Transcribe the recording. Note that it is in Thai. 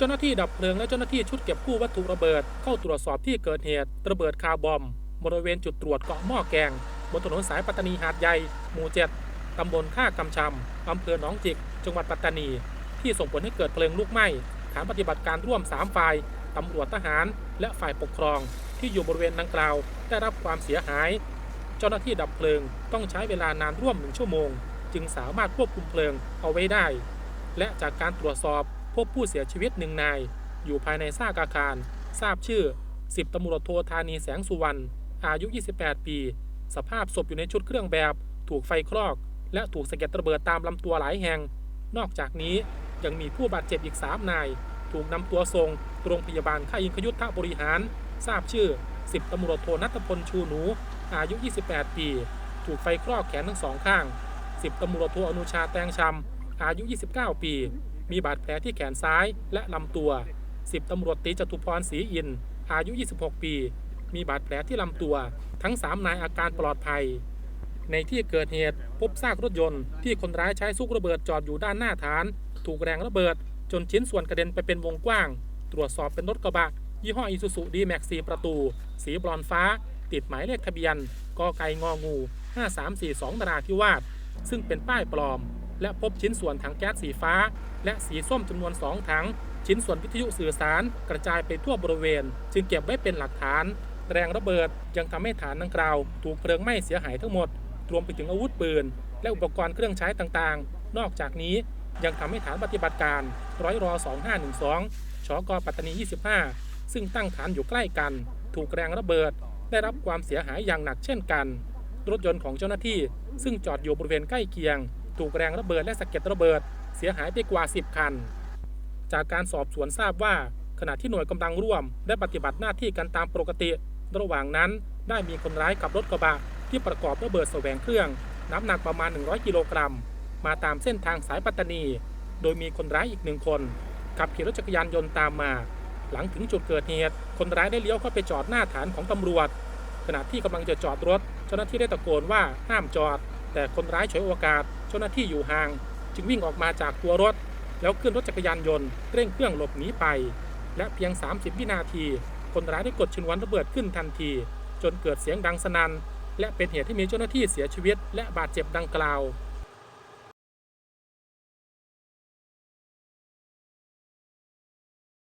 เจ้าหน้าที่ดับเพลิงและเจ้าหน้าที่ชุดเก็บกู้วัตถุระเบิด เข้าตรวจสอบที่เกิดเหตุ ระเบิดคาร์บอมบริเวณจุดตรวจเกาะหม้อแกง บนถนนสายปัตตานีหาดใหญ่หมู่เจ็ดตำบลท่ากำชำอำเภอหนองจิก จังหวัดปัตตานี ที่ส่งผลให้เกิดเพลิงลุกไหม้ฐานปฏิบัติการร่วม 3 ฝ่าย ตำรวจทหาร และฝ่ายปกครอง ที่อยู่บริเวณดังกล่าว ได้รับความเสียหาย เจ้าหน้าที่ดับเพลิงต้องใช้เวลานานร่วมหนึ่งชั่วโมง จึงสามารถควบคุมเพลิงเอาไว้ได้ และจากการตรวจสอบ พบผู้เสียชีวิตหนึ่งนาย อยู่ภายในซากอาคาร ทราบชื่อ 10ตำรวจโทธานีแสงสุวรรณอายุ 28 ปี สภาพศพอยู่ในชุดเครื่องแบบ ถูกไฟคลอก และถูกสะเก็ดระเบิดตามลำตัวหลายแห่ง นอกจากนี้ยังมีผู้บาดเจ็บอีก 3 นาย ถูกนำตัวส่งโรงพยาบาลค่ายอิงคยุทธบริหาร ทราบชื่อ 10ตำรวจโทนัทพลชูหนู อายุ 28 ปี ถูกไฟคลอกแขนทั้งสองข้าง 10ตำรวจโทอนุชาแตงชำอายุ 29 ปี มีบาดแผลที่แขนซ้ายและลำตัว 10ตำรวจตีจตุพรศรีอิน อายุ 26 ปี มีบาดแผลที่ลำตัว ทั้ง 3 นายอาการปลอดภัย ในที่เกิดเหตุพบซากรถยนต์ที่คนร้ายใช้ซุกระเบิดจอดอยู่ด้านหน้าฐาน ถูกแรงระเบิด จนชิ้นส่วนกระเด็นไปเป็นวงกว้าง ตรวจสอบเป็นรถกระบะ ยี่ห้ออีซูซูดีแม็กซีประตู สีบรอนฟ้า ติดหมายเลขทะเบียนกไก่งองู 5342นราธิวาสซึ่งเป็นป้ายปลอม และพบชิ้นส่วนถังแก๊สสีฟ้า และสีส้มจำนวน 2 ถัง ชิ้นส่วนวิทยุสื่อสาร กระจายไปทั่วบริเวณ จึงเก็บไว้เป็นหลักฐาน แรงระเบิดยังทำให้ฐานดังกล่าว ถูกเพลิงไหม้เสียหายทั้งหมด รวมไปถึงอาวุธปืน และอุปกรณ์เครื่องใช้ต่างๆ นอกจากนี้ยังทำให้ฐานปฏิบัติการร้อยรอ2512ชอกปัตตานี 25 ซึ่งตั้งฐานอยู่ใกล้กัน ถูกแรงระเบิด ได้รับความเสียหายอย่างหนักเช่นกัน รถยนต์ของเจ้าหน้าที่ ซึ่งจอดอยู่บริเวณใกล้เคียง ถูกแรงระเบิดและสะเก็ดระเบิด เสียหายไปกว่า 10 คัน จากการสอบสวนทราบว่าขณะที่หน่วยกำลังร่วมได้ปฏิบัติหน้าที่กันตามปกติ ระหว่างนั้นได้มีคนร้ายขับรถกระบะที่ประกอบระเบิดแสวงเครื่อง น้ำหนักประมาณ 100 กิโลกรัม มาตามเส้นทางสายปัตตานี โดยมีคนร้ายอีกหนึ่งคนขับขี่รถจักรยานยนต์ตามมา หลังถึงจุดเกิดเหตุ คนร้ายได้เลี้ยวเข้าไปจอดหน้าฐานของตำรวจ ขณะที่กำลังจะจอดรถ เจ้าหน้าที่ได้ตะโกนว่าห้ามจอด แต่คนร้ายฉวยโอกาส เจ้าหน้าที่อยู่ห่าง จึงวิ่งออกมาจากตัวรถ แล้วขึ้นรถจักรยานยนต์เร่งเครื่องหลบหนีไป และเพียง 30 วินาที คนร้ายได้กดชนวนระเบิดขึ้นทันที จนเกิดเสียงดังสนั่นและเป็นเหตุให้มีเจ้าหน้าที่เสียชีวิต และบาดเจ็บดังกล่าว